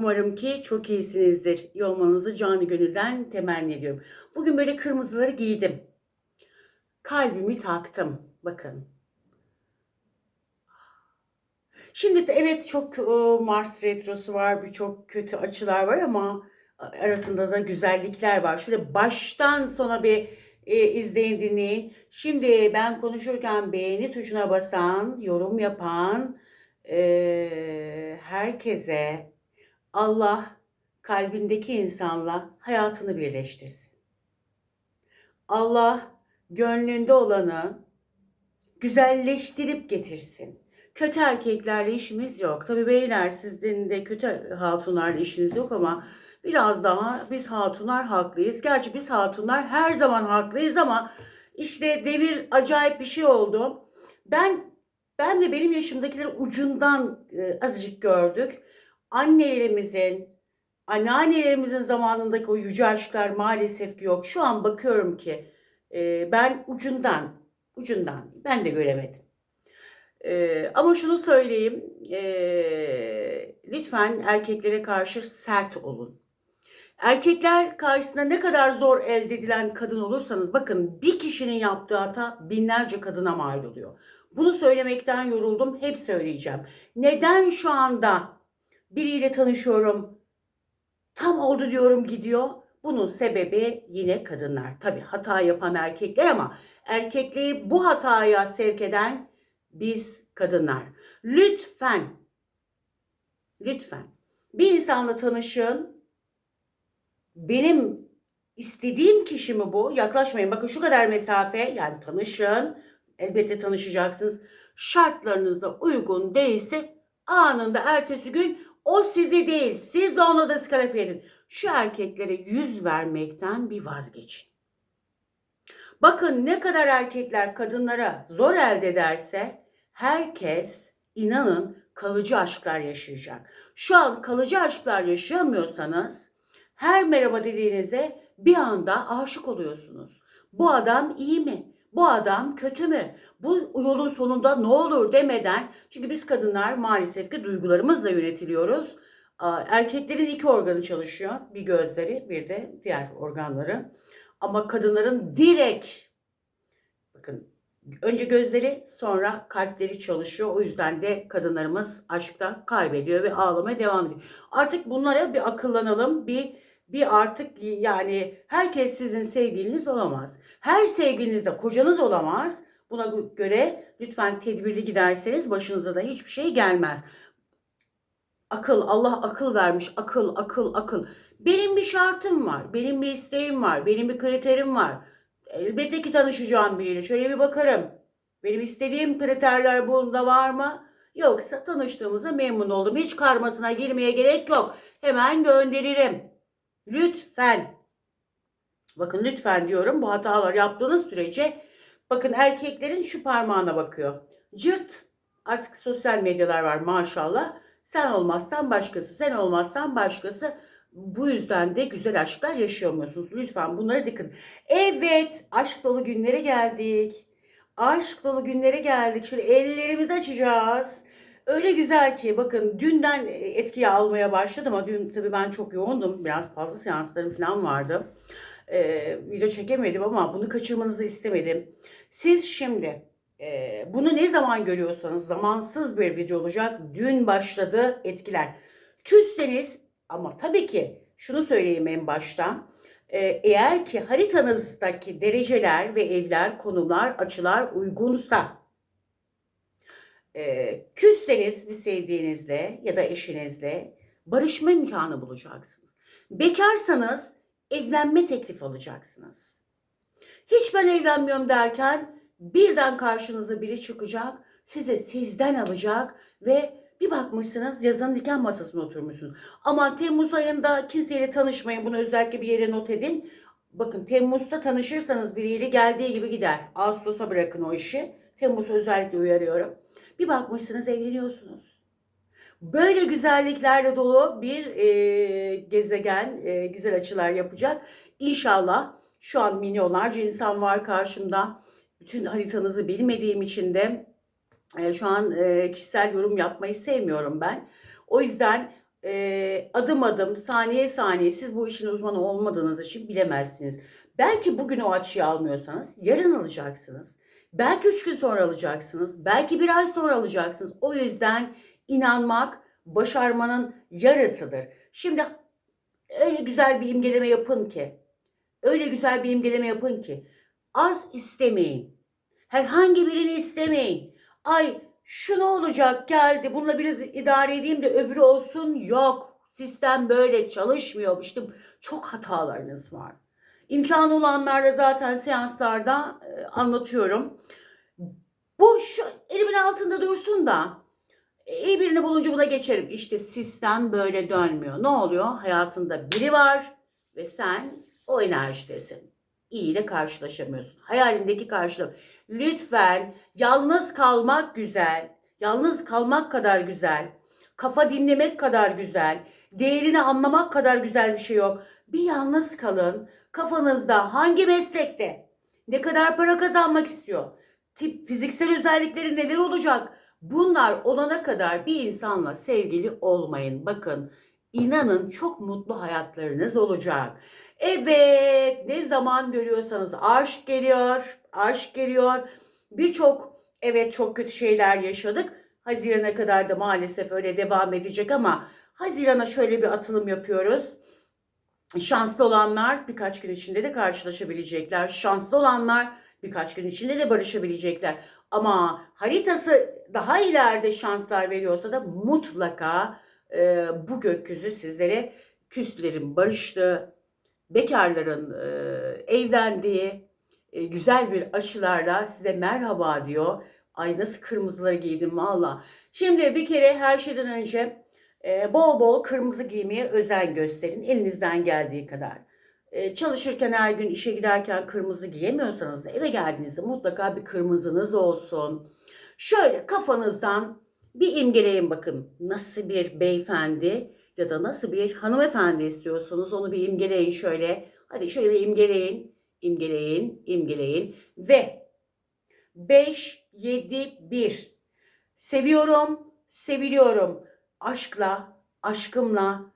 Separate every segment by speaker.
Speaker 1: Umarım ki çok iyisinizdir. İyi olmanızı canı gönülden temenni ediyorum. Bugün böyle kırmızıları giydim. Kalbimi taktım. Bakın. Şimdi de evet çok Mars retrosu var, birçok kötü açılar var ama arasında da güzellikler var. Şöyle baştan sona bir e, izleyin dinleyin. Şimdi ben konuşurken beğeni tuşuna basan, yorum yapan e, herkese Allah kalbindeki insanla hayatını birleştirsin. Allah gönlünde olanı güzelleştirip getirsin. Kötü erkeklerle işimiz yok. Tabii beyler sizin de kötü hatunlarla işiniz yok ama biraz daha biz hatunlar haklıyız. Gerçi biz hatunlar her zaman haklıyız ama işte devir acayip bir şey oldu. Ben ben de benim yaşımdakileri ucundan e, azıcık gördük. Annelerimizin, anneannelerimizin zamanındaki o yüce aşklar maalesef yok. Şu an bakıyorum ki e, ben ucundan, ucundan ben de göremedim. E, ama şunu söyleyeyim, e, lütfen erkeklere karşı sert olun. Erkekler karşısında ne kadar zor elde edilen kadın olursanız bakın bir kişinin yaptığı hata binlerce kadına mal oluyor. Bunu söylemekten yoruldum. Hep söyleyeceğim. Neden şu anda biriyle tanışıyorum, tam oldu diyorum gidiyor? Bunun sebebi yine kadınlar. Tabii hata yapan erkekler ama erkekliği bu hataya sevk eden biz kadınlar. Lütfen, lütfen bir insanla tanışın. Benim istediğim kişi mi bu? Yaklaşmayın. Bakın şu kadar mesafe yani tanışın. Elbette tanışacaksınız. Şartlarınıza uygun değilse anında ertesi gün o sizi değil siz de onu diskalifiye edin. Şu erkeklere yüz vermekten bir vazgeçin. Bakın ne kadar erkekler kadınlara zor elde ederse herkes inanın kalıcı aşklar yaşayacak. Şu an kalıcı aşklar yaşayamıyorsanız her merhaba dediğinizde bir anda aşık oluyorsunuz. Bu adam iyi mi? Bu adam kötü mü? Bu yolun sonunda ne olur demeden çünkü biz kadınlar maalesef ki duygularımızla yönetiliyoruz. Erkeklerin iki organı çalışıyor. Bir gözleri bir de diğer organları. Ama kadınların direkt bakın önce gözleri sonra kalpleri çalışıyor. O yüzden de kadınlarımız aşkta kaybediyor ve ağlamaya devam ediyor. Artık bunlara bir akıllanalım. Bir bir artık yani herkes sizin sevgiliniz olamaz. Her sevgiliniz de kocanız olamaz. Buna göre lütfen tedbirli giderseniz başınıza da hiçbir şey gelmez. Akıl, Allah akıl vermiş. Akıl, akıl, akıl. Benim bir şartım var. Benim bir isteğim var. Benim bir kriterim var. Elbette ki tanışacağım biriyle. Şöyle bir bakarım. Benim istediğim kriterler bunda var mı? Yoksa tanıştığımıza memnun oldum. Hiç karmasına girmeye gerek yok. Hemen gönderirim. Lütfen. Bakın lütfen diyorum bu hatalar yaptığınız sürece bakın erkeklerin şu parmağına bakıyor. Cırt artık sosyal medyalar var maşallah. Sen olmazsan başkası, sen olmazsan başkası. Bu yüzden de güzel aşklar yaşayamıyorsunuz. Lütfen bunlara dikkat. Evet, aşk dolu günlere geldik. Aşk dolu günlere geldik. Şöyle ellerimizi açacağız. Öyle güzel ki bakın dünden etkiyi almaya başladım ama dün tabii ben çok yoğundum. Biraz fazla seanslarım falan vardı. Ee, video çekemedim ama bunu kaçırmanızı istemedim. Siz şimdi e, bunu ne zaman görüyorsanız zamansız bir video olacak. Dün başladı etkiler. Küsseniz ama tabii ki şunu söyleyeyim en başta. Ee, eğer ki haritanızdaki dereceler ve evler, konumlar, açılar uygunsa e, küsseniz bir sevdiğinizle ya da eşinizle barışma imkanı bulacaksınız. Bekarsanız evlenme teklif alacaksınız. Hiç ben evlenmiyorum derken birden karşınıza biri çıkacak, size sizden alacak ve bir bakmışsınız yazın diken masasına oturmuşsunuz. Aman Temmuz ayında kimseyle tanışmayın bunu özellikle bir yere not edin. Bakın Temmuz'da tanışırsanız biriyle geldiği gibi gider. Ağustos'a bırakın o işi. Temmuz'u özellikle uyarıyorum. Bir bakmışsınız evleniyorsunuz. Böyle güzelliklerle dolu bir e, gezegen e, güzel açılar yapacak. İnşallah şu an milyonlarca insan var karşımda. Bütün haritanızı bilmediğim için de e, şu an e, kişisel yorum yapmayı sevmiyorum ben. O yüzden e, adım adım, saniye saniye siz bu işin uzmanı olmadığınız için bilemezsiniz. Belki bugün o açıyı almıyorsanız yarın alacaksınız. Belki üç gün sonra alacaksınız. Belki bir ay sonra alacaksınız. O yüzden inanmak başarmanın yarısıdır. Şimdi öyle güzel bir imgeleme yapın ki, öyle güzel bir imgeleme yapın ki az istemeyin. Herhangi birini istemeyin. Ay şu ne olacak geldi bununla biraz idare edeyim de öbürü olsun yok. Sistem böyle çalışmıyor. İşte çok hatalarınız var. İmkanı olanlarla zaten seanslarda e, anlatıyorum. Bu şu elimin altında dursun da iyi birini bulunca buna geçerim. İşte sistem böyle dönmüyor. Ne oluyor? Hayatında biri var ve sen o enerjidesin. İyi ile karşılaşamıyorsun. Hayalindeki karşılaşma. Lütfen yalnız kalmak güzel. Yalnız kalmak kadar güzel. Kafa dinlemek kadar güzel. Değerini anlamak kadar güzel bir şey yok. Bir yalnız kalın. Kafanızda hangi meslekte ne kadar para kazanmak istiyor? Tip fiziksel özellikleri neler olacak? Bunlar olana kadar bir insanla sevgili olmayın. Bakın inanın çok mutlu hayatlarınız olacak. Evet ne zaman görüyorsanız aşk geliyor, aşk geliyor. Birçok evet çok kötü şeyler yaşadık. Hazirana kadar da maalesef öyle devam edecek ama Hazirana şöyle bir atılım yapıyoruz. Şanslı olanlar birkaç gün içinde de karşılaşabilecekler. Şanslı olanlar birkaç gün içinde de barışabilecekler. Ama haritası daha ileride şanslar veriyorsa da mutlaka e, bu gökyüzü sizlere küslerin barıştığı, bekarların e, evlendiği e, güzel bir açılarla size merhaba diyor. Ay nasıl kırmızıları giydim valla. Şimdi bir kere her şeyden önce e, bol bol kırmızı giymeye özen gösterin elinizden geldiği kadar. E, çalışırken her gün işe giderken kırmızı giyemiyorsanız da eve geldiğinizde mutlaka bir kırmızınız olsun. Şöyle kafanızdan bir imgeleyin bakın nasıl bir beyefendi ya da nasıl bir hanımefendi istiyorsanız onu bir imgeleyin şöyle. Hadi şöyle bir imgeleyin, imgeleyin, imgeleyin ve 5, 7, 1 seviyorum, seviliyorum, aşkla, aşkımla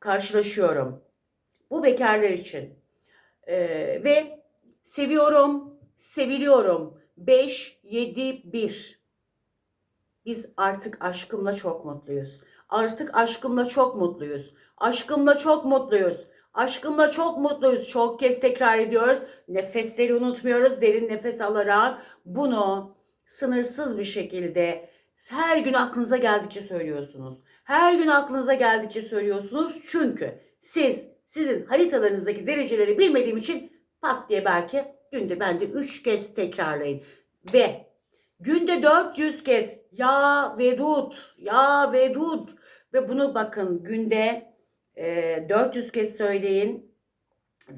Speaker 1: karşılaşıyorum. Bu bekarlar için. Ee, ve seviyorum, seviliyorum. 5, 7, 1. Biz artık aşkımla çok mutluyuz. Artık aşkımla çok mutluyuz. Aşkımla çok mutluyuz. Aşkımla çok mutluyuz. Çok kez tekrar ediyoruz. Nefesleri unutmuyoruz. Derin nefes alarak bunu sınırsız bir şekilde her gün aklınıza geldikçe söylüyorsunuz. Her gün aklınıza geldikçe söylüyorsunuz. Çünkü siz sizin haritalarınızdaki dereceleri bilmediğim için pat diye belki günde ben de 3 kez tekrarlayın. Ve günde 400 kez ya vedut, ya vedut ve bunu bakın günde e, 400 kez söyleyin.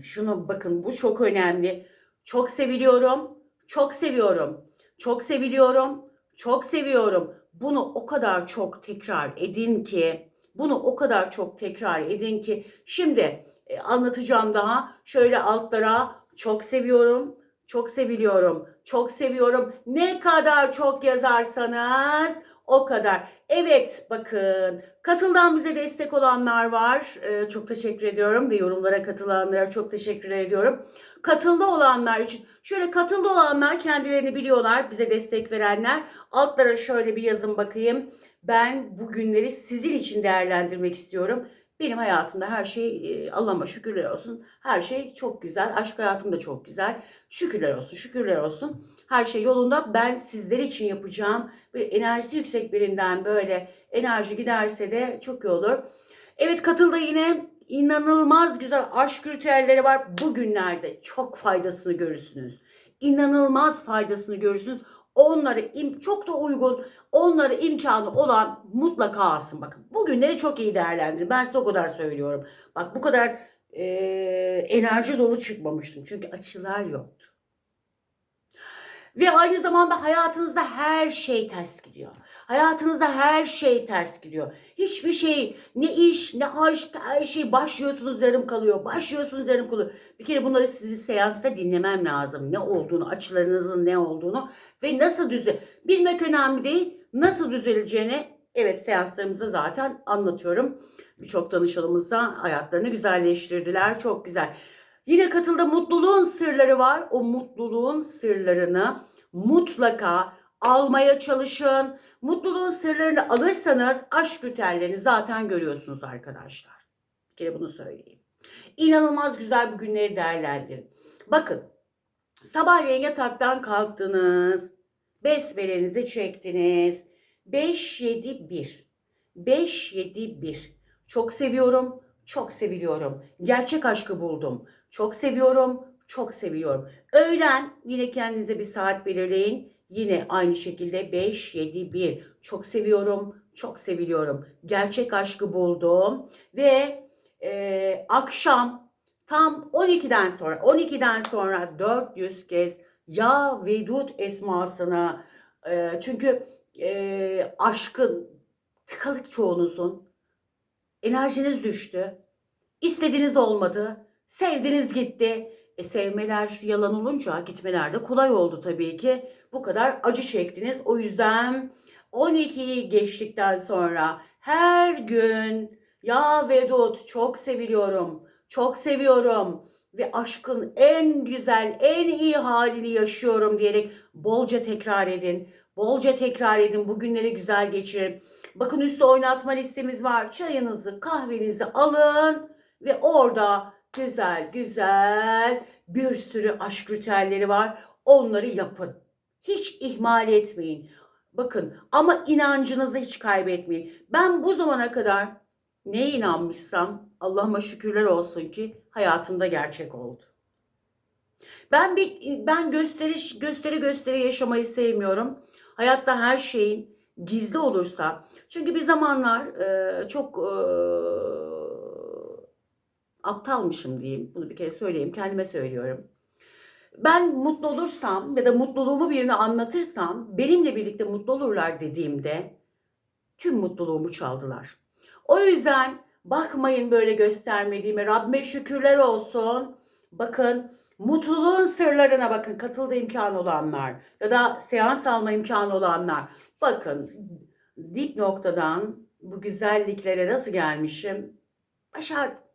Speaker 1: Şunu bakın bu çok önemli. Çok seviliyorum, çok seviyorum, çok seviliyorum, çok seviyorum. Bunu o kadar çok tekrar edin ki, bunu o kadar çok tekrar edin ki. Şimdi e, anlatacağım daha. Şöyle altlara çok seviyorum, çok seviliyorum, çok seviyorum. Ne kadar çok yazarsanız o kadar. Evet bakın katıldan bize destek olanlar var. Ee, çok teşekkür ediyorum ve yorumlara katılanlara çok teşekkür ediyorum. Katılda olanlar için şöyle katılda olanlar kendilerini biliyorlar bize destek verenler. Altlara şöyle bir yazın bakayım. Ben bu günleri sizin için değerlendirmek istiyorum. Benim hayatımda her şey e, Allah'ıma şükürler olsun. Her şey çok güzel. Aşk hayatım da çok güzel. Şükürler olsun, şükürler olsun. Her şey yolunda. Ben sizler için yapacağım. Bir enerjisi yüksek birinden böyle enerji giderse de çok iyi olur. Evet katılda yine inanılmaz güzel aşk ritüelleri var. Bugünlerde çok faydasını görürsünüz. İnanılmaz faydasını görürsünüz. Onları çok da uygun, onları imkanı olan mutlaka alsın. Bakın bugünleri çok iyi değerlendirin. Ben size o kadar söylüyorum. Bak bu kadar e, enerji dolu çıkmamıştım. Çünkü açılar yoktu. Ve aynı zamanda hayatınızda her şey ters gidiyor. Hayatınızda her şey ters gidiyor. Hiçbir şey, ne iş, ne aşk, her şey başlıyorsunuz yarım kalıyor. Başlıyorsunuz yarım kalıyor. Bir kere bunları sizi seansta dinlemem lazım. Ne olduğunu, açılarınızın ne olduğunu ve nasıl düze. Bilmek önemli değil. Nasıl düzeleceğini evet seanslarımızda zaten anlatıyorum. Birçok danışanımız da hayatlarını güzelleştirdiler. Çok güzel. Yine katıldı mutluluğun sırları var. O mutluluğun sırlarını mutlaka almaya çalışın. Mutluluğun sırlarını alırsanız aşk ritüellerini zaten görüyorsunuz arkadaşlar. Bir kere bunu söyleyeyim. İnanılmaz güzel bu günleri değerlendirin. Bakın sabahleyin yataktan kalktınız. Besmelenizi çektiniz. 5-7-1. 5-7-1. Çok seviyorum, çok seviliyorum. Gerçek aşkı buldum. Çok seviyorum, çok seviyorum. Öğlen yine kendinize bir saat belirleyin. Yine aynı şekilde 5-7-1. Çok seviyorum, çok seviliyorum. Gerçek aşkı buldum. Ve e, akşam tam 12'den sonra 12'den sonra 400 kez Ya Vedud esmasını e, çünkü e, aşkın tıkalık çoğunuzun enerjiniz düştü. İstediğiniz olmadı. Sevdiniz gitti. E sevmeler yalan olunca gitmeler de kolay oldu tabii ki. Bu kadar acı çektiniz. O yüzden 12'yi geçtikten sonra her gün ya Vedut çok seviliyorum, çok seviyorum ve aşkın en güzel, en iyi halini yaşıyorum diyerek bolca tekrar edin. Bolca tekrar edin. Bu günleri güzel geçirin. Bakın üstte oynatma listemiz var. Çayınızı, kahvenizi alın ve orada güzel güzel bir sürü aşk ritüelleri var. Onları yapın. Hiç ihmal etmeyin. Bakın ama inancınızı hiç kaybetmeyin. Ben bu zamana kadar neye inanmışsam Allah'ıma şükürler olsun ki hayatımda gerçek oldu. Ben bir ben gösteriş gösteri gösteri yaşamayı sevmiyorum. Hayatta her şeyin gizli olursa çünkü bir zamanlar e, çok e, aptalmışım diyeyim. Bunu bir kere söyleyeyim. Kendime söylüyorum. Ben mutlu olursam ya da mutluluğumu birine anlatırsam benimle birlikte mutlu olurlar dediğimde tüm mutluluğumu çaldılar. O yüzden bakmayın böyle göstermediğime. Rabbime şükürler olsun. Bakın mutluluğun sırlarına bakın. Katıldı imkanı olanlar ya da seans alma imkanı olanlar. Bakın dip noktadan bu güzelliklere nasıl gelmişim? Başardım.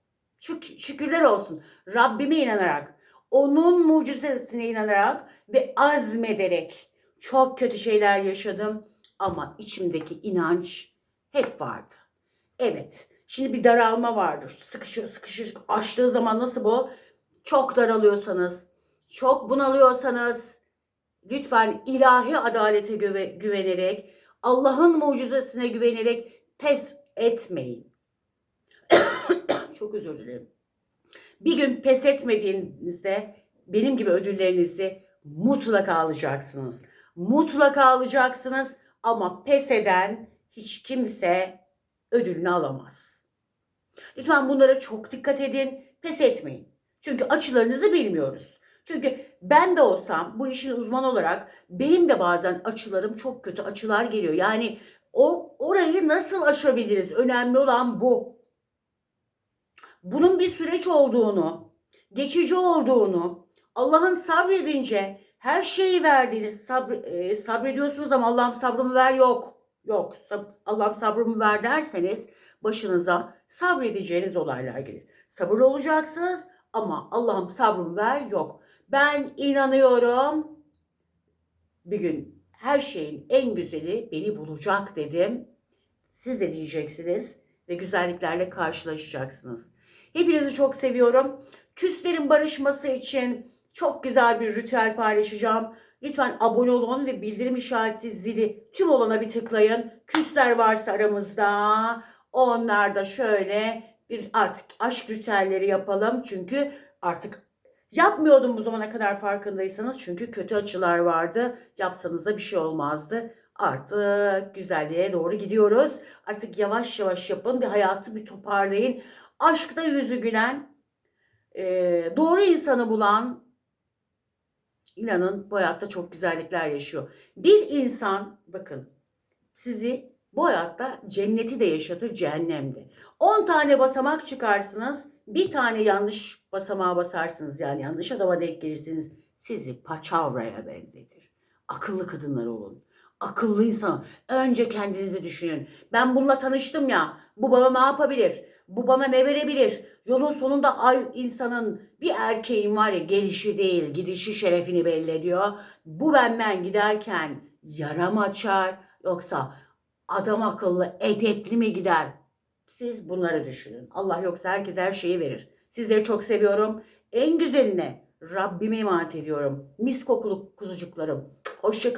Speaker 1: Şük- şükürler olsun. Rabbime inanarak, onun mucizesine inanarak ve azmederek çok kötü şeyler yaşadım ama içimdeki inanç hep vardı. Evet. Şimdi bir daralma vardır. Sıkışır sıkışır açtığı zaman nasıl bu? Çok daralıyorsanız, çok bunalıyorsanız lütfen ilahi adalete güve- güvenerek, Allah'ın mucizesine güvenerek pes etmeyin. Çok özür dilerim. Bir gün pes etmediğinizde benim gibi ödüllerinizi mutlaka alacaksınız. Mutlaka alacaksınız ama pes eden hiç kimse ödülünü alamaz. Lütfen bunlara çok dikkat edin. Pes etmeyin. Çünkü açılarınızı bilmiyoruz. Çünkü ben de olsam bu işin uzmanı olarak benim de bazen açılarım çok kötü açılar geliyor. Yani o orayı nasıl aşabiliriz? Önemli olan bu. Bunun bir süreç olduğunu, geçici olduğunu, Allah'ın sabredince her şeyi verdiğiniz sabr, e, sabrediyorsunuz ama Allah'ım sabrımı ver yok. Yok. Sab- Allah'ım sabrımı ver derseniz başınıza sabredeceğiniz olaylar gelir. Sabırlı olacaksınız ama Allah'ım sabrımı ver yok. Ben inanıyorum bir gün her şeyin en güzeli beni bulacak dedim. Siz de diyeceksiniz ve güzelliklerle karşılaşacaksınız. Hepinizi çok seviyorum. Küslerin barışması için çok güzel bir ritüel paylaşacağım. Lütfen abone olun ve bildirim işareti zili tüm olana bir tıklayın. Küsler varsa aramızda onlar da şöyle bir artık aşk ritüelleri yapalım. Çünkü artık yapmıyordum bu zamana kadar farkındaysanız. Çünkü kötü açılar vardı. Yapsanız da bir şey olmazdı. Artık güzelliğe doğru gidiyoruz. Artık yavaş yavaş yapın. Bir hayatı bir toparlayın. Aşkta yüzü gülen, e, doğru insanı bulan, inanın bu hayatta çok güzellikler yaşıyor. Bir insan bakın sizi bu hayatta cenneti de yaşatır cehennemde. 10 tane basamak çıkarsınız. Bir tane yanlış basamağa basarsınız yani yanlış adama denk gelirsiniz. Sizi paçavraya benzetir. Akıllı kadınlar olun. Akıllı insan. Önce kendinizi düşünün. Ben bununla tanıştım ya. Bu bana ne yapabilir? Bu bana ne verebilir? Yolun sonunda ay insanın bir erkeğin var ya gelişi değil gidişi şerefini belli ediyor. Bu benden giderken yaram açar yoksa adam akıllı edepli mi gider? Siz bunları düşünün. Allah yoksa herkes her şeyi verir. Sizleri çok seviyorum. En güzeline Rabbime emanet ediyorum. Mis kokulu kuzucuklarım. Hoşçakalın.